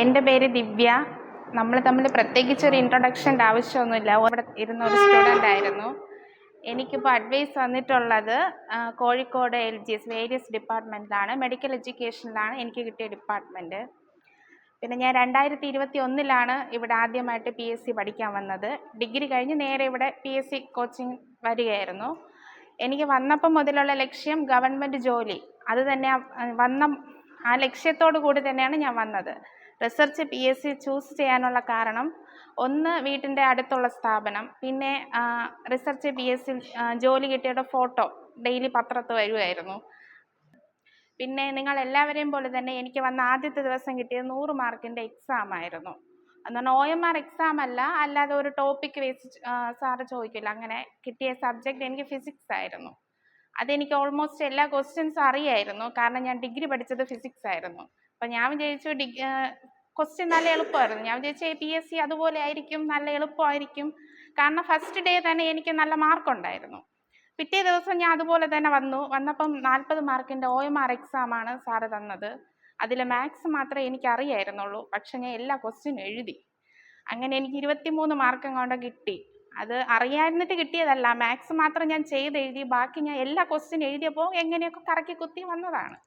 എന്റെ പേര് ദിവ്യ. നമ്മൾ തമ്മിൽ പ്രത്യേകിച്ച് ഒരു ഇൻട്രൊഡക്ഷന്റെ ആവശ്യമൊന്നുമില്ല. ഇവിടെ ഇരുന്ന ഒരു സ്റ്റുഡന്റ് ആയിരുന്നു. എനിക്കിപ്പോൾ അഡ്വൈസ് വന്നിട്ടുള്ളത് Kozhikode L G S various ഡിപ്പാർട്ട്മെന്റിലാണ് medical എഡ്യൂക്കേഷനിലാണ് എനിക്ക് കിട്ടിയ ഡിപ്പാർട്ട്മെന്റ് പിന്നെ ഞാൻ രണ്ടായിരത്തി ഇരുപത്തി ഒന്നിലാണ് ഇവിടെ ആദ്യമായിട്ട് പി എസ് സി പഠിക്കാൻ വന്നത്. ഡിഗ്രി കഴിഞ്ഞ് നേരെ ഇവിടെ പി എസ് സി കോച്ചിങ് വരികയായിരുന്നു. എനിക്ക് വന്നപ്പം മുതലുള്ള ലക്ഷ്യം ഗവൺമെന്റ് ജോലി. അത് തന്നെ വന്ന ആ ലക്ഷ്യത്തോടു കൂടി തന്നെയാണ് ഞാൻ വന്നത്. Research P S C choose ചെയ്യാനുള്ള കാരണം ഒന്ന് വീട്ടിന്റെ അടുത്തുള്ള സ്ഥാപനം പിന്നെ റിസർച്ച് പി എസ് സി ജോലി കിട്ടിയുടെ ഫോട്ടോ ഡെയിലി പത്രത്ത് വരുമായിരുന്നു പിന്നെ നിങ്ങൾ എല്ലാവരെയും പോലെ തന്നെ എനിക്ക് വന്ന ആദ്യത്തെ ദിവസം കിട്ടിയത് നൂറ് മാർക്കിന്റെ എക്സാം ആയിരുന്നു. എന്നാൽ ഒ എം ആർ എക്സാം അല്ല അല്ലാതെ ഒരു ടോപ്പിക് വെച്ച് സാറ് ചോദിക്കില്ല. അങ്ങനെ കിട്ടിയ സബ്ജക്റ്റ് എനിക്ക് ഫിസിക്സ് ആയിരുന്നു. അതെനിക്ക് ഓൾമോസ്റ്റ് എല്ലാ ക്വസ്റ്റ്യൻസും അറിയായിരുന്നു. കാരണം ഞാൻ ഡിഗ്രി പഠിച്ചത് ഫിസിക്സ് ആയിരുന്നു. അപ്പം ഞാൻ വിചാരിച്ചു ഡിഗ് ക്വസ്റ്റ്യൻ നല്ല എളുപ്പമായിരുന്നു. ഞാൻ വിചാരിച്ചു പി എസ് സി അതുപോലെ ആയിരിക്കും നല്ല എളുപ്പമായിരിക്കും. കാരണം ഫസ്റ്റ് ഡേ തന്നെ എനിക്ക് നല്ല മാർക്ക് ഉണ്ടായിരുന്നു. പിറ്റേ ദിവസം ഞാൻ അതുപോലെ തന്നെ വന്നു. വന്നപ്പം നാൽപ്പത് മാർക്കിന്റെ ഒ എം ആർ എക്സാമാണ് സാറ് തന്നത്. അതിൽ മാത്സ് മാത്രമേ എനിക്ക് അറിയായിരുന്നുള്ളൂ. പക്ഷെ ഞാൻ എല്ലാ ക്വസ്റ്റ്യനും എഴുതി. അങ്ങനെ എനിക്ക് ഇരുപത്തിമൂന്ന് മാർക്ക് കൊണ്ട് കിട്ടി. അത് അറിയാതിരുന്നിട്ട് കിട്ടിയതല്ല. മാത്സ് മാത്രം ഞാൻ ചെയ്തെഴുതി. ബാക്കി ഞാൻ എല്ലാ ക്വസ്റ്റ്യൻ എഴുതിയപ്പോൾ എങ്ങനെയൊക്കെ കറക്കി കുത്തി വന്നതാണ്.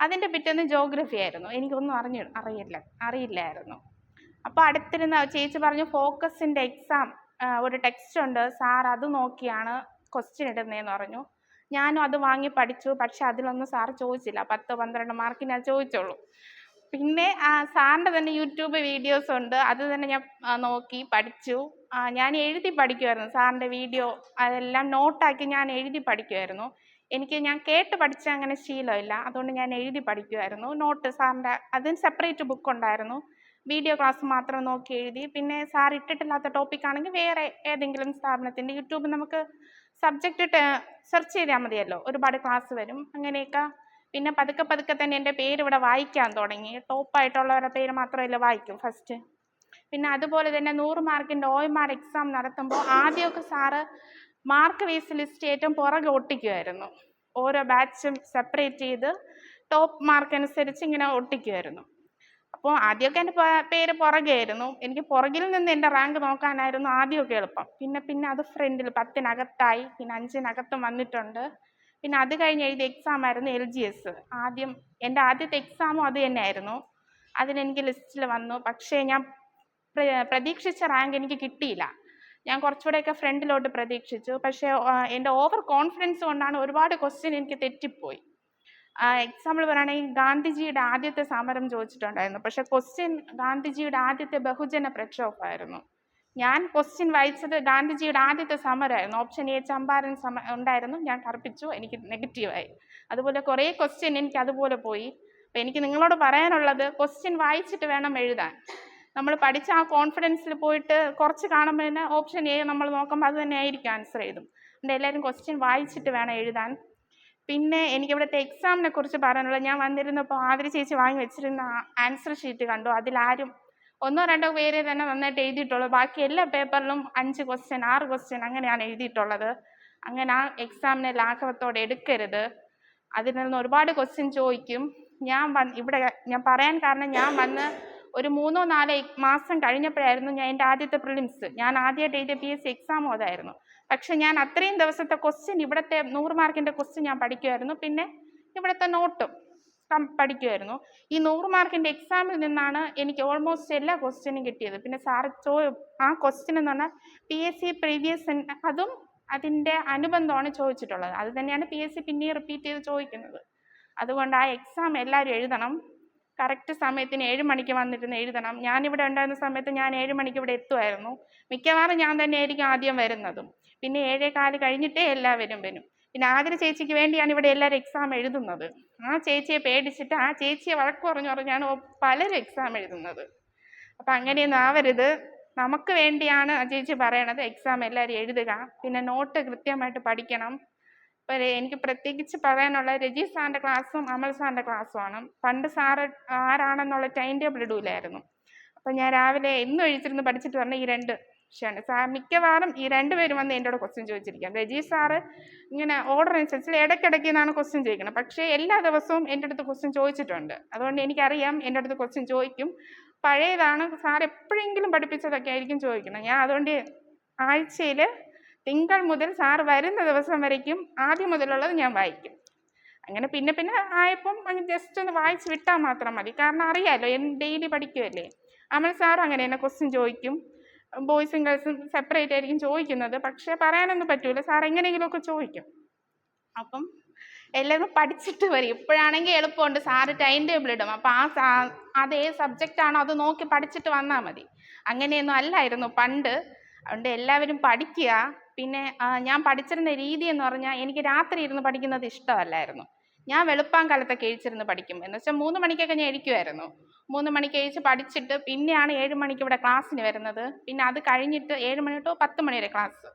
അതിന്റെ പിറ്റേന്ന് ജോഗ്രഫി ആയിരുന്നു. എനിക്കൊന്നും അറിഞ്ഞു അറിയില്ല അറിയില്ലായിരുന്നു. അപ്പോൾ അടുത്തിരുന്ന ചേച്ചി പറഞ്ഞു ഫോക്കസിന്റെ എക്സാം ഒരു ടെക്സ്റ്റ് ഉണ്ട്. സാർ അത് നോക്കിയാണ് ക്വസ്റ്റ്യൻ ഇടുന്നതെന്ന് പറഞ്ഞു. ഞാനും അത് വാങ്ങി പഠിച്ചു. പക്ഷെ അതിലൊന്നും സാർ ചോദിച്ചില്ല. പത്ത് പന്ത്രണ്ട് മാർക്കിന് ചോദിച്ചുള്ളൂ പിന്നെ സാറിന്റെ തന്നെ യൂട്യൂബ് വീഡിയോസ് ഉണ്ട്. അത് തന്നെ ഞാൻ നോക്കി പഠിച്ചു. ഞാൻ എഴുതി പഠിക്കുമായിരുന്നു സാറിന്റെ വീഡിയോ. അതെല്ലാം നോട്ടാക്കി ഞാൻ എഴുതി പഠിക്കുമായിരുന്നു എനിക്ക് ഞാൻ കേട്ട് പഠിച്ച അങ്ങനെ ശീലമില്ല. അതുകൊണ്ട് ഞാൻ എഴുതി പഠിക്കുമായിരുന്നു നോട്ട് സാറിന്റെ അതിന് സെപ്പറേറ്റ് ബുക്ക് ഉണ്ടായിരുന്നു. വീഡിയോ ക്ലാസ് മാത്രം നോക്കി എഴുതി. പിന്നെ സാർ ഇട്ടിട്ടില്ലാത്ത ടോപ്പിക് ആണെങ്കിൽ വേറെ ഏതെങ്കിലും സ്ഥാപനത്തിന്റെ യൂട്യൂബ് നമുക്ക് സബ്ജക്റ്റ് സെർച്ച് ചെയ്താൽ മതിയല്ലോ. ഒരുപാട് ക്ലാസ് വരും. അങ്ങനെയൊക്കെ പിന്നെ പതുക്കെ പതുക്കെ തന്നെ എന്റെ പേര് ഇവിടെ വായിക്കാൻ തുടങ്ങി. ടോപ്പായിട്ടുള്ളവരുടെ പേര് മാത്രമല്ല വായിക്കും ഫസ്റ്റ് പിന്നെ അതുപോലെ തന്നെ നൂറ് മാർക്കിന്റെ ഒ എം ആർ എക്സാം നടത്തുമ്പോൾ ആദ്യമൊക്കെ സാറ് മാർക്ക് വേസ് ലിസ്റ്റ് ഏറ്റവും പുറകെ ഒട്ടിക്കുമായിരുന്നു ഓരോ ബാച്ചും സെപ്പറേറ്റ് ചെയ്ത് ടോപ്പ് മാർക്ക് അനുസരിച്ച് ഇങ്ങനെ ഒട്ടിക്കുമായിരുന്നു അപ്പോൾ ആദ്യമൊക്കെ എന്റെ പേര് പുറകെയായിരുന്നു. എനിക്ക് പുറകിൽ നിന്ന് എന്റെ റാങ്ക് നോക്കാനായിരുന്നു ആദ്യമൊക്കെ എളുപ്പം. പിന്നെ പിന്നെ അത് ഫ്രണ്ടിൽ പത്തിനകത്തായി. പിന്നെ അഞ്ചിനകത്തും വന്നിട്ടുണ്ട്. പിന്നെ അത് കഴിഞ്ഞ് എഴുതിയ എക്സാം ആയിരുന്നു എൽ ജി എസ് ആദ്യം എന്റെ ആദ്യത്തെ എക്സാമും അത് തന്നെയായിരുന്നു. അതിനെനിക്ക് ലിസ്റ്റിൽ വന്നു. പക്ഷേ ഞാൻ പ്ര- പ്രതീക്ഷിച്ച റാങ്ക് എനിക്ക് കിട്ടിയില്ല. ഞാൻ കുറച്ചുകൂടെയൊക്കെ ഫ്രണ്ടിലോട്ട് പ്രതീക്ഷിച്ചു. പക്ഷേ എന്റെ ഓവർ കോൺഫിഡൻസ് കൊണ്ടാണ് ഒരുപാട് ക്വസ്റ്റ്യൻ എനിക്ക് തെറ്റിപ്പോയി. എക്സാമ്പിൾ പറയുകയാണെങ്കിൽ ഗാന്ധിജിയുടെ ആദ്യത്തെ സമരം ചോദിച്ചിട്ടുണ്ടായിരുന്നു. പക്ഷേ ക്വസ്റ്റ്യൻ ഗാന്ധിജിയുടെ ആദ്യത്തെ ബഹുജന പ്രക്ഷോഭമായിരുന്നു. ഞാൻ ക്വസ്റ്റ്യൻ വായിച്ചത് ഗാന്ധിജിയുടെ ആദ്യത്തെ സമരമായിരുന്നു ഓപ്ഷൻ എ ചമ്പാരൻ സമ ഉണ്ടായിരുന്നു. ഞാൻ കറുപ്പിച്ചു എനിക്ക് നെഗറ്റീവായി അതുപോലെ കുറേ ക്വസ്റ്റ്യൻ എനിക്ക് അതുപോലെ പോയി. അപ്പോൾ എനിക്ക് നിങ്ങളോട് പറയാനുള്ളത് ക്വസ്റ്റ്യൻ വായിച്ചിട്ട് വേണം എഴുതാൻ. നമ്മൾ പഠിച്ച ആ കോൺഫിഡൻസിൽ പോയിട്ട് കുറച്ച് കാണുമ്പോൾ തന്നെ ഓപ്ഷൻ എ നമ്മൾ നോക്കുമ്പോൾ അത് തന്നെ ആയിരിക്കും ആൻസർ ചെയ്തും അതുകൊണ്ട് എല്ലാവരും ക്വസ്റ്റ്യൻ വായിച്ചിട്ട് വേണം എഴുതാൻ. പിന്നെ എനിക്ക് ഇവിടുത്തെ എക്സാമിനെ കുറിച്ച് പറയാനുള്ളത് ഞാൻ വന്നിരുന്നപ്പോൾ ആതിരി ചേച്ചി വാങ്ങി വെച്ചിരുന്ന ആൻസർ ഷീറ്റ് കണ്ടു. അതിലാരും ഒന്നോ രണ്ടോ പേരെ തന്നെ നന്നായിട്ട് എഴുതിയിട്ടുള്ളൂ. ബാക്കി എല്ലാ പേപ്പറിലും അഞ്ച് ക്വസ്റ്റ്യൻ ആറ് ക്വസ്റ്റ്യൻ അങ്ങനെയാണ് എഴുതിയിട്ടുള്ളത്. അങ്ങനെ ആ എക്സാമിനെ ലാഘവത്തോടെ എടുക്കരുത്. അതിൽ നിന്ന് ഒരുപാട് ക്വസ്റ്റ്യൻ ചോദിക്കും. ഞാൻ വന്ന് ഇവിടെ ഞാൻ പറയാൻ കാരണം ഞാൻ വന്ന് ഒരു മൂന്നോ നാലോ മാസം കഴിഞ്ഞപ്പോഴായിരുന്നു ഞാൻ എന്റെ ആദ്യത്തെ പ്രിലിംസ് ഞാൻ ആദ്യമായിട്ട് എഴുതിയ പി എസ് സി എക്സാമും അതായിരുന്നു. പക്ഷെ ഞാൻ അത്രയും ദിവസത്തെ ക്വസ്റ്റ്യൻ ഇവിടുത്തെ നൂറ് മാർക്കിന്റെ ക്വസ്റ്റ്യൻ ഞാൻ പഠിക്കുമായിരുന്നു പിന്നെ ഇവിടുത്തെ നോട്ടും പഠിക്കുമായിരുന്നു ഈ നൂറ് മാർക്കിന്റെ എക്സാമിൽ നിന്നാണ് എനിക്ക് ഓൾമോസ്റ്റ് എല്ലാ ക്വസ്റ്റ്യനും കിട്ടിയത്. പിന്നെ സാറ് ചോ ആ ക്വസ്റ്റ്യൻ എന്ന് പറഞ്ഞാൽ പി എസ് സി പ്രീവിയസ് അതും അതിന്റെ അനുബന്ധമാണ് ചോദിച്ചിട്ടുള്ളത്. അത് തന്നെയാണ് പി എസ് സി പിന്നെയും റിപ്പീറ്റ് ചെയ്ത് ചോദിക്കുന്നത്. അതുകൊണ്ട് ആ എക്സാം എല്ലാവരും എഴുതണം. കറക്റ്റ് സമയത്തിന് ഏഴ് മണിക്ക് വന്നിരുന്ന് എഴുതണം. ഞാനിവിടെ ഉണ്ടായിരുന്ന സമയത്ത് ഞാൻ ഏഴ് മണിക്ക് ഇവിടെ എത്തുമായിരുന്നു. മിക്കവാറും ഞാൻ തന്നെ ആയിരിക്കും ആദ്യം വരുന്നതും. പിന്നെ ഏഴേ കാൽ കഴിഞ്ഞിട്ടേ എല്ലാവരും വരും. പിന്നെ ആതിര ചേച്ചിക്ക് വേണ്ടിയാണ് ഇവിടെ എല്ലാവരും എക്സാം എഴുതുന്നത്. ആ ചേച്ചിയെ പേടിച്ചിട്ട് ആ ചേച്ചിയെ വഴക്ക് പറഞ്ഞു പറഞ്ഞാണ് പലരും എക്സാം എഴുതുന്നത്. അപ്പം അങ്ങനെയൊന്നും ആവരുത്. നമുക്ക് വേണ്ടിയാണ് ആ ചേച്ചി പറയണത് എക്സാം എല്ലാവരും എഴുതുക. പിന്നെ നോട്ട് കൃത്യമായിട്ട് പഠിക്കണം. ഇപ്പം എനിക്ക് പ്രത്യേകിച്ച് പറയാനുള്ള രജി സാറിന്റെ ക്ലാസ്സും അമൽ സാറിന്റെ ക്ലാസ്സുമാണ് പണ്ട് സാറ് ആരാണെന്നുള്ള ടൈം ടേബിൾ ഇടൂലായിരുന്നു. അപ്പം ഞാൻ രാവിലെ എന്നും എഴുതിരുന്ന് പഠിച്ചിട്ട് പറഞ്ഞ ഈ രണ്ട് വിഷയമാണ് സാർ മിക്കവാറും ഈ രണ്ടുപേരും വന്ന് എന്റെ കൂടെ ക്വസ്റ്റ്യൻ ചോദിച്ചിരിക്കാം രജി സാറ് ഇങ്ങനെ ഓർഡർ അനുസരിച്ച് ഇടയ്ക്കിടയ്ക്ക് നിന്നാണ് ക്വസ്റ്റ്യൻ ചോദിക്കുന്നത് പക്ഷേ എല്ലാ ദിവസവും എന്റെ അടുത്ത് ക്വസ്റ്റ്യൻ ചോദിച്ചിട്ടുണ്ട്. അതുകൊണ്ട് എനിക്കറിയാം എന്റെ അടുത്ത് ക്വസ്റ്റ്യൻ ചോദിക്കും. പഴയതാണ് സാർ എപ്പോഴെങ്കിലും പഠിപ്പിച്ചതൊക്കെ ആയിരിക്കും ചോദിക്കുന്നത്. ഞാൻ അതുകൊണ്ട് ആഴ്ചയിൽ തിങ്കൾ മുതൽ സാർ വരുന്ന ദിവസം വരയ്ക്കും. ആദ്യം മുതലുള്ളത് ഞാൻ വായിക്കും. അങ്ങനെ പിന്നെ പിന്നെ ആയപ്പം അങ്ങ് ജസ്റ്റ് ഒന്ന് വായിച്ച് വിട്ടാൽ മാത്രം മതി. കാരണം അറിയാമല്ലോ ഡെയിലി പഠിക്കുമല്ലേ അമൽ സാറും അങ്ങനെ തന്നെ ക്വസ്റ്റ്യൻ ചോദിക്കും. ബോയ്സും ഗേൾസും സെപ്പറേറ്റ് ആയിരിക്കും ചോദിക്കുന്നത്. പക്ഷേ പറയാനൊന്നും പറ്റൂല. സാർ എങ്ങനെയെങ്കിലുമൊക്കെ ചോദിക്കും. അപ്പം എല്ലാവരും പഠിച്ചിട്ട് വരും. ഇപ്പോഴാണെങ്കിൽ എളുപ്പമുണ്ട്. സാറ് ടൈം ടേബിൾ ഇടും. അപ്പം ആ സാ അത് ഏത് സബ്ജക്റ്റ് ആണോ അത് നോക്കി പഠിച്ചിട്ട് വന്നാൽ മതി. അങ്ങനെയൊന്നും അല്ലായിരുന്നു. പണ്ട് അതുകൊണ്ട് എല്ലാവരും പഠിക്കുക. പിന്നെ ഞാൻ പഠിച്ചിരുന്ന രീതി എന്ന് പറഞ്ഞാൽ എനിക്ക് രാത്രി ഇരുന്ന് പഠിക്കുന്നത് ഇഷ്ടമല്ലായിരുന്നു. ഞാൻ വെളുപ്പാങ്കാലത്തൊക്കെ എഴിച്ചിരുന്ന് പഠിക്കും. എന്ന് വെച്ചാൽ മൂന്ന് മണിക്കൊക്കെ ഞാൻ എഴുതിക്കുമായിരുന്നു മൂന്ന് മണിക്ക് എഴിച്ച് പഠിച്ചിട്ട് പിന്നെയാണ് ഏഴ് മണിക്ക് ഇവിടെ ക്ലാസ്സിന് വരുന്നത്. പിന്നെ അത് കഴിഞ്ഞിട്ട് ഏഴ് മണി തൊട്ട് പത്ത് മണി വരെ ക്ലാസ്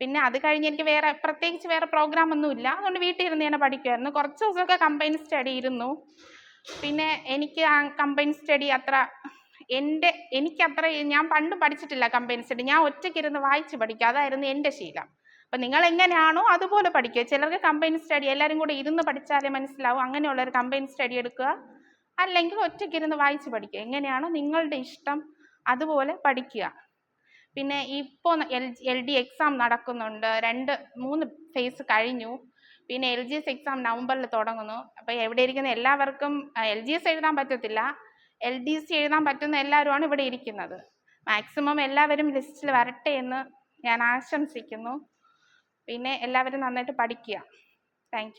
പിന്നെ അത് കഴിഞ്ഞ് എനിക്ക് വേറെ പ്രത്യേകിച്ച് വേറെ പ്രോഗ്രാം ഒന്നും ഇല്ല. അതുകൊണ്ട് വീട്ടിൽ ഇരുന്ന് ഞാൻ പഠിക്കുമായിരുന്നു കുറച്ച് ദിവസമൊക്കെ കമ്പൈൻ സ്റ്റഡി ഇരുന്നു. പിന്നെ എനിക്ക് ആ കമ്പൈൻ സ്റ്റഡി അത്ര എന്റെ എനിക്കത്ര ഞാൻ പണ്ട് പഠിച്ചിട്ടില്ല കമ്പൈൻ സ്റ്റഡി ഞാൻ ഒറ്റയ്ക്കിരുന്ന് വായിച്ച് പഠിക്കുക അതായിരുന്നു എന്റെ ശീലം. അപ്പം നിങ്ങൾ എങ്ങനെയാണോ അതുപോലെ പഠിക്കുക. ചിലർക്ക് കമ്പൈൻ സ്റ്റഡി എല്ലാവരും കൂടെ ഇരുന്ന് പഠിച്ചാലേ മനസ്സിലാവും. അങ്ങനെയുള്ള ഒരു കമ്പൈൻ സ്റ്റഡി എടുക്കുക. അല്ലെങ്കിൽ ഒറ്റയ്ക്കിരുന്ന് വായിച്ച് പഠിക്കുക. എങ്ങനെയാണോ നിങ്ങളുടെ ഇഷ്ടം അതുപോലെ പഠിക്കുക. പിന്നെ ഇപ്പോൾ എൽ എൽ ഡി എക്സാം നടക്കുന്നുണ്ട്. രണ്ട് മൂന്ന് ഫേസ് കഴിഞ്ഞു. പിന്നെ എൽ ജി എസ് എക്സാം നവംബറിൽ തുടങ്ങുന്നു. അപ്പോൾ എവിടെ ഇരിക്കുന്ന എല്ലാവർക്കും എൽ ജി എസ് എഴുതാൻ പറ്റത്തില്ല. എൽ ഡി സി എഴുതാൻ പറ്റുന്ന എല്ലാവരുമാണ് ഇവിടെ ഇരിക്കുന്നത്. മാക്സിമം എല്ലാവരും ലിസ്റ്റിൽ വരട്ടെ എന്ന് ഞാൻ ആശംസിക്കുന്നു. പിന്നെ എല്ലാവരും നന്നായിട്ട് പഠിക്കുക. താങ്ക്